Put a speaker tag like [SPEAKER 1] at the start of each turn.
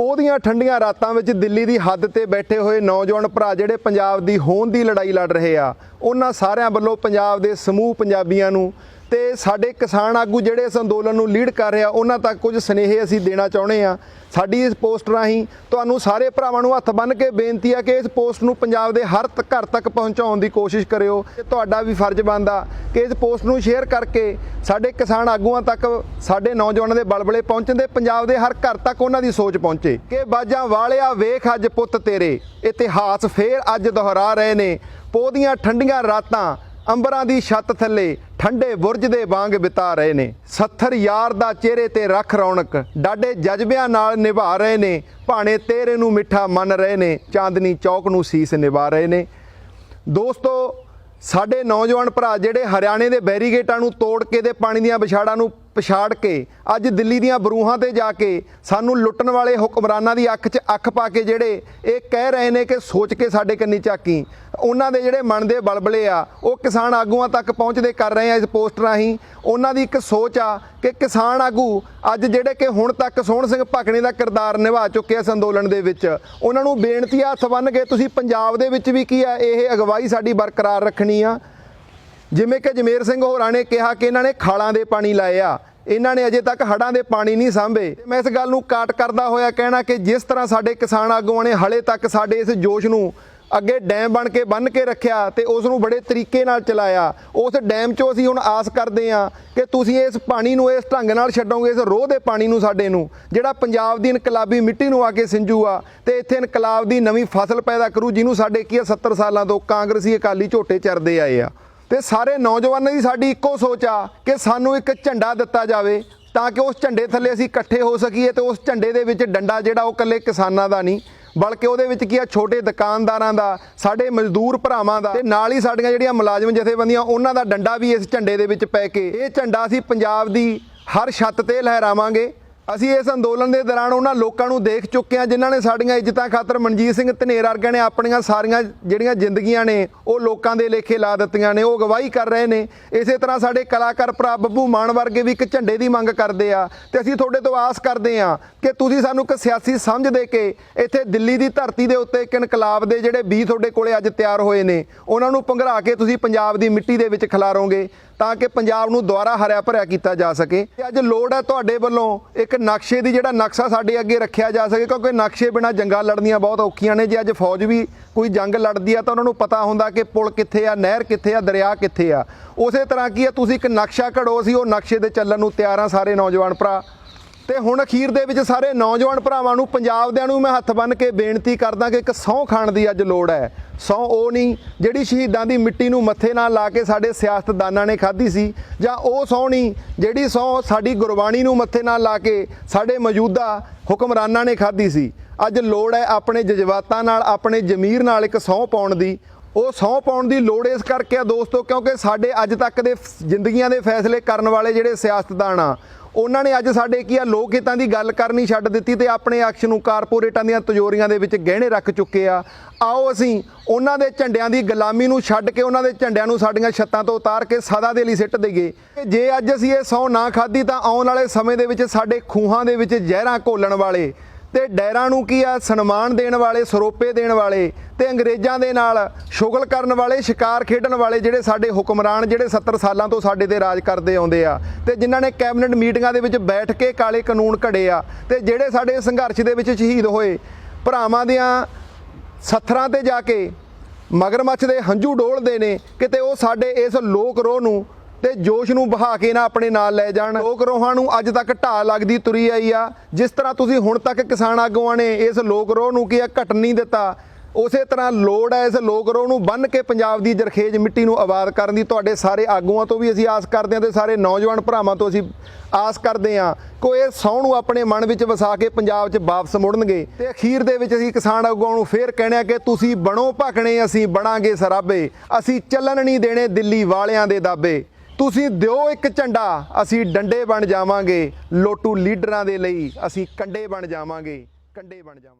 [SPEAKER 1] ਪੋਹ ਠੰਡੀਆਂ ਰਾਤਾਂ ਵਿੱਚ ਦਿੱਲੀ ਦੀ ਹੱਦ ਤੇ ਬੈਠੇ ਹੋਏ ਨੌਜਵਾਨ ਭਰਾ ਜਿਹੜੇ ਪੰਜਾਬ ਦੀ ਹੋਂਦ ਦੀ ਲੜਾਈ ਲੜ ਰਹੇ ਆ, ਉਹਨਾਂ ਸਾਰਿਆਂ ਵੱਲੋਂ ਪੰਜਾਬ ਦੇ ਸਮੂਹ ਪੰਜਾਬੀਆਂ ਨੂੰ ਤੇ ਸਾਡੇ ਕਿਸਾਨ ਆਗੂ ਜਿਹੜੇ ਇਸ ਅੰਦੋਲਨ ਨੂੰ ਲੀਡ ਕਰ ਰਿਹਾ, ਉਹਨਾਂ ਤੱਕ ਕੁਝ ਸਨੇਹੇ ਅਸੀਂ ਦੇਣਾ ਚਾਹੁੰਦੇ ਆ ਸਾਡੀ ਇਸ ਪੋਸਟ ਰਾਹੀਂ ਤੁਹਾਨੂੰ ਸਾਰੇ ਭਰਾਵਾਂ ਨੂੰ ਹੱਥ ਬੰਨ੍ਹ ਕੇ ਬੇਨਤੀ ਆ ਕਿ ਇਸ ਪੋਸਟ ਨੂੰ ਪੰਜਾਬ ਦੇ ਹਰ ਤ- ਘਰ ਤੱਕ ਪਹੁੰਚਾਉਣ ਦੀ ਕੋਸ਼ਿਸ਼ ਕਰਿਓ। ਤੇ ਤੁਹਾਡਾ ਵੀ ਫਰਜ਼ ਬਣਦਾ ਕਿ ਇਸ ਪੋਸਟ ਨੂੰ ਸ਼ੇਅਰ ਕਰਕੇ ਸਾਡੇ ਕਿਸਾਨ ਆਗੂਆਂ ਤੱਕ ਸਾਡੇ ਨੌਜਵਾਨਾਂ ਦੇ ਬਲਬਲੇ ਪਹੁੰਚਣ ਦੇ ਪੰਜਾਬ ਦੇ ਹਰ ਘਰ ਤੱਕ ਉਹਨਾਂ ਦੀ ਸੋਚ ਪਹੁੰਚੇ। ਕਿ ਬਾਜਾਂ ਵਾਲਿਆ ਵੇਖ ਅੱਜ ਪੁੱਤ ਤੇਰੇ, ਇਤਿਹਾਸ ਫੇਰ ਅੱਜ ਦੁਹਰਾ ਰਹੇ ਨੇ। ਪੋਦੀਆਂ ਠੰਡੀਆਂ ਰਾਤਾਂ ਅੰਬਰਾਂ ਦੀ ਛੱਤ ਥੱਲੇ ਠੰਡੇ ਬੁਰਜ ਦੇ ਵਾਂਗ ਬਿਤਾ ਰਹੇ ਨੇ। 70 ਯਾਰ ਦਾ ਚਿਹਰੇ ਤੇ ਰੱਖ ਰੌਣਕ ਡਾਡੇ ਜਜ਼ਬਿਆਂ ਨਾਲ ਨਿਭਾ ਰਹੇ ਨੇ। ਭਾਣੇ ਤੇਰੇ ਨੂੰ ਮਿੱਠਾ ਮੰਨ ਰਹੇ ਨੇ, ਚਾਂਦਨੀ ਚੌਕ ਨੂੰ ਸੀਸ ਨਿਭਾ ਰਹੇ ਨੇ। ਦੋਸਤੋ, ਸਾਡੇ ਨੌਜਵਾਨ ਭਰਾ ਜਿਹੜੇ ਹਰਿਆਣੇ ਦੇ ਬੈਰੀਗੇਟਾਂ ਨੂੰ ਤੋੜ ਕੇ ਤੇ ਪਾਣੀ ਦੀਆਂ ਵਿਛਾੜਾਂ ਨੂੰ ਪਛਾੜ ਕੇ, ਅੱਜ ਦਿੱਲੀ ਦੀਆਂ ਬਰੂਹਾਂ ਤੇ ਜਾ ਕੇ ਸਾਨੂੰ ਲੁੱਟਣ ਵਾਲੇ ਹੁਕਮਰਾਨਾਂ ਦੀ ਅੱਖ 'ਚ ਅੱਖ ਪਾ ਕੇ ਜਿਹੜੇ ਇਹ ਕਹਿ ਰਹੇ ਨੇ ਕਿ ਸੋਚ ਕੇ ਸਾਡੇ ਕੰਨੀ ਝਾਕੀ, ਉਹਨਾਂ ਦੇ ਜਿਹੜੇ ਮਨ ਦੇ ਬਲਬਲੇ ਆ, ਉਹ ਕਿਸਾਨ ਆਗੂਆਂ ਤੱਕ ਪਹੁੰਚਦੇ ਕਰ ਰਹੇ ਆ ਇਸ ਪੋਸਟ ਰਾਹੀਂ। ਉਹਨਾਂ ਦੀ ਇੱਕ ਸੋਚ ਆ ਕਿ ਕਿਸਾਨ ਆਗੂ ਅੱਜ ਜਿਹੜੇ ਕਿ ਹੁਣ ਤੱਕ ਸੋਹਣ ਸਿੰਘ ਭਕਨੇ ਦਾ ਕਿਰਦਾਰ ਨਿਭਾ ਚੁੱਕੇ ਇਸ ਅੰਦੋਲਨ ਦੇ ਵਿੱਚ, ਉਹਨਾਂ ਨੂੰ ਬੇਨਤੀ ਹੱਥ ਬੰਨ੍ਹ ਕੇ ਤੁਸੀਂ ਪੰਜਾਬ ਦੇ ਵਿੱਚ ਵੀ ਕੀ ਆ, ਇਹ ਅਗਵਾਈ ਸਾਡੀ ਬਰਕਰਾਰ ਰੱਖਣੀ ਆ। ਜਿਵੇਂ ਕਿ ਜਮੇਰ ਸਿੰਘ ਹੋਰਾਂ ਨੇ ਕਿਹਾ ਕਿ ਇਹਨਾਂ ਨੇ ਖਾਲਾਂ ਦੇ ਪਾਣੀ ਲਾਏ ਆ। ਇਹਨਾਂ ਨੇ ਅਜੇ ਤੱਕ ਹੜਾਂ ਦੇ ਪਾਣੀ ਨਹੀਂ ਸਾਂਭੇ। ਮੈਂ ਇਸ ਗੱਲ ਨੂੰ ਕਾਟ ਕਰਦਾ ਹੋਇਆ ਕਹਿਣਾ ਕਿ ਜਿਸ ਤਰ੍ਹਾਂ ਸਾਡੇ ਕਿਸਾਨ ਆਗੂਆਂ ਨੇ ਹਲੇ ਤੱਕ ਸਾਡੇ ਇਸ ਜੋਸ਼ ਨੂੰ ਅੱਗੇ ਡੈਮ ਬਣ ਕੇ ਬੰਨ ਕੇ ਰੱਖਿਆ ਤੇ ਉਸ ਨੂੰ ਬੜੇ ਤਰੀਕੇ ਨਾਲ ਚਲਾਇਆ, ਉਸ ਡੈਮ 'ਚੋਂ ਅਸੀਂ ਹੁਣ ਆਸ ਕਰਦੇ ਹਾਂ ਕਿ ਤੁਸੀਂ ਇਸ ਪਾਣੀ ਨੂੰ ਇਸ ਢੰਗ ਨਾਲ ਛੱਡੋਗੇ, ਇਸ ਰੋਹ ਦੇ ਪਾਣੀ ਨੂੰ ਸਾਡੇ ਨੂੰ, ਜਿਹੜਾ ਪੰਜਾਬ ਦੀ ਇਨਕਲਾਬੀ ਮਿੱਟੀ ਨੂੰ ਆ ਕੇ ਸਿੰਜੂਗਾ ਤੇ ਇੱਥੇ ਇਨਕਲਾਬ ਦੀ ਨਵੀਂ ਫਸਲ ਪੈਦਾ ਕਰੂ, ਜਿਹਨੂੰ ਸਾਡੇ ਕੀ ਆ 70 ਸਾਲਾਂ ਤੋਂ ਕਾਂਗਰਸੀ ਅਕਾਲੀ ਝੋਟੇ ਚਰਦੇ ਆਏ ਆ। ਤੇ ਸਾਰੇ ਨੌਜਵਾਨਾਂ ਦੀ ਸਾਡੀ ਇੱਕੋ ਸੋਚ ਆ ਕਿ ਸਾਨੂੰ ਇੱਕ ਝੰਡਾ ਦਿੱਤਾ ਜਾਵੇ ਤਾਂ ਕਿ ਉਸ ਝੰਡੇ ਥੱਲੇ ਅਸੀਂ ਇਕੱਠੇ ਹੋ ਸਕੀਏ ਤੇ ਉਸ ਝੰਡੇ ਦੇ ਵਿੱਚ ਡੰਡਾ ਜਿਹੜਾ ਉਹ ਇਕੱਲੇ ਕਿਸਾਨਾਂ ਦਾ ਨਹੀਂ, ਬਲਕਿ ਉਹਦੇ ਵਿੱਚ ਕੀ ਆ, ਛੋਟੇ ਦੁਕਾਨਦਾਰਾਂ ਦਾ, ਸਾਡੇ ਮਜ਼ਦੂਰ ਭਰਾਵਾਂ ਦਾ ਤੇ ਨਾਲ ਹੀ ਸਾਡੀਆਂ ਜਿਹੜੀਆਂ ਮੁਲਾਜ਼ਮ ਜਥੇਬੰਦੀਆਂ, ਉਹਨਾਂ ਦਾ ਡੰਡਾ ਵੀ ਇਸ ਝੰਡੇ ਦੇ ਵਿੱਚ ਪੈ ਕੇ। ਇਹ ਝੰਡਾ ਅਸੀਂ ਪੰਜਾਬ ਦੀ ਹਰ ਛੱਤ ਤੇ ਲਹਿਰਾਵਾਂਗੇ ਅਸੀਂ ਇਸ ਅੰਦੋਲਨ ਦੇ ਦੌਰਾਨ ਉਹਨਾਂ ਲੋਕਾਂ ਨੂੰ ਦੇਖ ਚੁੱਕੇ ਹਾਂ, ਜਿਨ੍ਹਾਂ ਨੇ ਸਾਡੀਆਂ ਇੱਜ਼ਤਾਂ ਖਾਤਰ ਮਨਜੀਤ ਸਿੰਘ ਧਨੇਰ ਵਰਗਿਆਂ ਨੇ ਆਪਣੀਆਂ ਸਾਰੀਆਂ ਜਿਹੜੀਆਂ ਜ਼ਿੰਦਗੀਆਂ ਨੇ, ਉਹ ਲੋਕਾਂ ਦੇ ਲੇਖੇ ਲਾ ਦਿੱਤੀਆਂ ਨੇ, ਉਹ ਅਗਵਾਈ ਕਰ ਰਹੇ ਨੇ। ਇਸੇ ਤਰ੍ਹਾਂ ਸਾਡੇ ਕਲਾਕਾਰ ਭਰਾ ਬੱਬੂ ਮਾਨ ਵਰਗੇ ਵੀ ਇੱਕ ਝੰਡੇ ਦੀ ਮੰਗ ਕਰਦੇ ਆ। ਤੇ ਅਸੀਂ ਤੁਹਾਡੇ ਤੋਂ ਆਸ ਕਰਦੇ ਆ ਕਿ ਤੁਸੀਂ ਸਾਨੂੰ ਇੱਕ ਸਿਆਸੀ ਸਮਝ ਦੇ ਕੇ ਇੱਥੇ ਦਿੱਲੀ ਦੀ ਧਰਤੀ ਦੇ ਉੱਤੇ ਇੱਕ ਇਨਕਲਾਬ ਦੇ ਜਿਹੜੇ ਬੀ ਤੁਹਾਡੇ ਕੋਲੇ ਅੱਜ ਤਿਆਰ ਹੋਏ ਨੇ, ਉਹਨਾਂ ਨੂੰ ਪੰਘਰਾ ਕੇ ਤੁਸੀਂ ਪੰਜਾਬ ਦੀ ਮਿੱਟੀ ਦੇ ਵਿੱਚ ਖਿਲਾਰੋਗੇ। ਤਾਂ ਕਿ ਪੰਜਾਬ ਨੂੰ ਦੁਬਾਰਾ ਹਰਿਆ ਭਰਿਆ ਕੀਤਾ ਜਾ ਸਕੇ। ਤੇ ਅੱਜ ਲੋੜ ਹੈ ਤੁਹਾਡੇ ਵੱਲੋਂ ਇੱਕ ਨਕਸ਼ੇ ਦੀ ਜਿਹੜਾ ਨਕਸ਼ਾ ਸਾਡੇ ਅੱਗੇ ਰੱਖਿਆ ਜਾ ਸਕੇ, ਕਿਉਂਕਿ ਨਕਸ਼ੇ ਬਿਨਾ ਜੰਗਾਂ ਲੜਨੀਆਂ ਬਹੁਤ ਔਖੀਆਂ ਨੇ। ਜੇ ਅੱਜ ਫੌਜ ਵੀ ਕੋਈ ਜੰਗ ਲੜਦੀ ਆ ਤਾਂ ਉਹਨਾਂ ਨੂੰ ਪਤਾ ਹੁੰਦਾ ਕਿ ਪੁਲ ਕਿੱਥੇ ਆ, ਨਹਿਰ ਕਿੱਥੇ ਆ, ਦਰਿਆ ਕਿੱਥੇ ਆ। ਉਸੇ ਤਰ੍ਹਾਂ ਕੀ ਆ, ਤੁਸੀਂ ਇੱਕ ਨਕਸ਼ਾ ਘੜੋ, ਅਸੀਂ ਉਹ ਨਕਸ਼ੇ ਦੇ ਚੱਲਣ ਨੂੰ ਤਿਆਰ ਆ ਸਾਰੇ ਨੌਜਵਾਨ ਭਰਾ। ਤੇ ਹੁਣ ਅਖੀਰ ਦੇ ਵਿੱਚ ਸਾਰੇ ਨੌਜਵਾਨ ਭਰਾਵਾਂ ਨੂੰ ਪੰਜਾਬ ਦਿਆਂ ਨੂੰ ਮੈਂ ਹੱਥ ਬੰਨ੍ਹ ਕੇ ਬੇਨਤੀ ਕਰਦਾ ਕਿ ਇੱਕ ਸਹੁੰ ਖਾਣ ਦੀ ਅੱਜ ਲੋੜ ਹੈ। ਸਹੁੰ ਉਹ ਨਹੀਂ, ਜਿਹੜੀ ਸ਼ਹੀਦਾਂ ਦੀ ਮਿੱਟੀ ਨੂੰ ਮੱਥੇ ਨਾਲ ਲਾ ਕੇ ਸਾਡੇ ਸਿਆਸਤਦਾਨਾਂ ਨੇ ਖਾਧੀ ਸੀ, ਜਾਂ ਉਹ ਸਹੁੰ ਨਹੀਂ, ਜਿਹੜੀ ਸਹੁੰ ਸਾਡੀ ਗੁਰਬਾਣੀ ਨੂੰ ਮੱਥੇ ਨਾਲ ਲਾ ਕੇ ਸਾਡੇ ਮੌਜੂਦਾ ਹੁਕਮਰਾਨਾਂ ਨੇ ਖਾਧੀ ਸੀ। ਅੱਜ ਲੋੜ ਹੈ ਆਪਣੇ ਜਜ਼ਬਾਤਾਂ ਨਾਲ, ਆਪਣੇ ਜ਼ਮੀਰ ਨਾਲ ਇੱਕ ਸਹੁੰ ਪਾਉਣ ਦੀ। ਉਹ ਸਹੁੰ ਪਾਉਣ ਦੀ ਲੋੜ ਇਸ ਕਰਕੇ ਆ ਦੋਸਤੋ, ਕਿਉਂਕਿ ਸਾਡੇ ਅੱਜ ਤੱਕ ਦੇ ਜ਼ਿੰਦਗੀਆਂ ਦੇ ਫੈਸਲੇ ਕਰਨ ਵਾਲੇ ਜਿਹੜੇ ਸਿਆਸਤਦਾਨ ਆ, ਉਹਨਾਂ ਨੇ ਅੱਜ ਸਾਡੇ ਕੀ ਆ, ਲੋਕ ਹਿੱਤਾਂ ਦੀ ਗੱਲ ਕਰਨੀ ਛੱਡ ਦਿੱਤੀ ਤੇ ਆਪਣੇ ਅਕਸ਼ ਨੂੰ ਕਾਰਪੋਰੇਟਾਂ ਦੀਆਂ ਤਜੋਰੀਆਂ ਦੇ ਵਿੱਚ ਗਹਿਣੇ ਰੱਖ ਚੁੱਕੇ ਆ। ਆਓ ਅਸੀਂ ਉਹਨਾਂ ਦੇ ਝੰਡਿਆਂ ਦੀ ਗੁਲਾਮੀ ਨੂੰ ਛੱਡ ਕੇ ਉਹਨਾਂ ਦੇ ਝੰਡਿਆਂ ਨੂੰ ਸਾਡੀਆਂ ਛੱਤਾਂ ਤੋਂ ਉਤਾਰ ਕੇ ਸਦਾ ਦੇ ਲਈ ਸਿੱਟ ਦਈਏ। ਤੇ ਜੇ ਅੱਜ ਅਸੀਂ ਇਹ ਸਹੁੰ ਨਾ ਖਾਧੀ ਤਾਂ ਆਉਣ ਵਾਲੇ ਸਮੇਂ ਦੇ ਵਿੱਚ ਸਾਡੇ ਖੂਹਾਂ ਦੇ ਵਿੱਚ ਜ਼ਹਿਰਾਂ ਘੋਲਣ ਵਾਲੇ ਤੇ ਡੈਰਾਂ ਨੂੰ ਕੀ ਆ, ਸਨਮਾਨ ਦੇਣ ਵਾਲੇ, ਸਰੋਪੇ ਦੇਣ ਵਾਲੇ ਤੇ ਅੰਗਰੇਜ਼ਾਂ ਦੇ ਨਾਲ ਸ਼ੁਗਲ ਕਰਨ ਵਾਲੇ, ਸ਼ਿਕਾਰ ਖੇਡਣ ਵਾਲੇ ਜਿਹੜੇ ਸਾਡੇ ਹੁਕਮਰਾਨ, ਜਿਹੜੇ 70 ਸਾਲਾਂ ਤੋਂ ਸਾਡੇ ਤੇ ਰਾਜ ਕਰਦੇ ਆਉਂਦੇ ਆ ਤੇ ਜਿਨ੍ਹਾਂ ਨੇ ਕੈਬਨਿਟ ਮੀਟਿੰਗਾਂ ਦੇ ਵਿੱਚ ਬੈਠ ਕੇ ਕਾਲੇ ਕਾਨੂੰਨ ਘੜੇ ਆ ਤੇ ਜਿਹੜੇ ਸਾਡੇ ਸੰਘਰਸ਼ ਦੇ ਵਿੱਚ ਸ਼ਹੀਦ ਹੋਏ, ਭਰਾਵਾਂ ਦੀਆਂ ਸੱਥਰਾਂ ਤੇ ਜਾ ਕੇ ਮਗਰਮੱਛ ਦੇ ਹੰਝੂ ਡੋਲਦੇ ਨੇ ਕਿਤੇ ਉਹ ਸਾਡੇ ਇਸ ਲੋਕ ਰੋਹ ਨੂੰ ਤੇ ਜੋਸ਼ ਨੂੰ ਬਹਾ ਕੇ ਨਾ ਆਪਣੇ ਨਾਲ ਲੈ ਜਾਣ। ਲੋਕ ਰੋਹਾਂ ਨੂੰ ਅੱਜ ਤੱਕ ਢਾਹ ਲੱਗਦੀ ਤੁਰੀ ਆਈ ਆ। ਜਿਸ ਤਰ੍ਹਾਂ ਤੁਸੀਂ ਹੁਣ ਤੱਕ ਕਿਸਾਨ ਆਗੂਆਂ ਨੇ ਇਸ ਲੋਕ ਰੋਹ ਨੂੰ ਕੀ ਆ ਘਟ ਨਹੀਂ ਦਿੱਤਾ। ਉਸੇ ਤਰ੍ਹਾਂ ਲੋੜ ਹੈ ਇਸ ਲੋਕ ਰੋਹ ਨੂੰ ਬੰਨ ਕੇ ਪੰਜਾਬ ਦੀ ਜਰਖੇਜ ਮਿੱਟੀ ਨੂੰ ਆਬਾਦ ਕਰਨ ਦੀ। ਤੁਹਾਡੇ ਸਾਰੇ ਆਗੂਆਂ ਤੋਂ ਵੀ ਅਸੀਂ ਆਸ ਕਰਦੇ ਹਾਂ ਤੇ ਸਾਰੇ ਨੌਜਵਾਨ ਭਰਾਵਾਂ ਤੋਂ ਅਸੀਂ ਆਸ ਕਰਦੇ ਹਾਂ ਕੋਈ ਇਹ ਸਹੁੰ ਨੂੰ ਆਪਣੇ ਮਨ ਵਿੱਚ ਵਸਾ ਕੇ ਪੰਜਾਬ 'ਚ ਵਾਪਸ ਮੁੜਨਗੇ। ਤੇ ਅਖੀਰ ਦੇ ਵਿੱਚ ਅਸੀਂ ਕਿਸਾਨ ਆਗੂਆਂ ਨੂੰ ਫੇਰ ਕਹਿਣਾ ਕਿ ਤੁਸੀਂ ਬਣੋ ਭਖਣੇ ਅਸੀਂ ਬਣਾਂਗੇ ਸਰਾਬੇ। ਅਸੀਂ ਚੱਲਣ ਨਹੀਂ ਦੇਣੇ ਦਿੱਲੀ ਵਾਲਿਆਂ ਦੇ ਦਾਬੇ। ਤੁਸੀਂ ਦਿਓ ਇੱਕ ਝੰਡਾ, ਅਸੀਂ ਡੰਡੇ ਬਣ ਜਾਵਾਂਗੇ। ਲੋਟੂ ਲੀਡਰਾਂ ਦੇ ਲਈ ਅਸੀਂ ਕੰਡੇ ਬਣ ਜਾਵਾਂਗੇ, ਕੰਡੇ ਬਣ ਜਾਵਾਂਗੇ।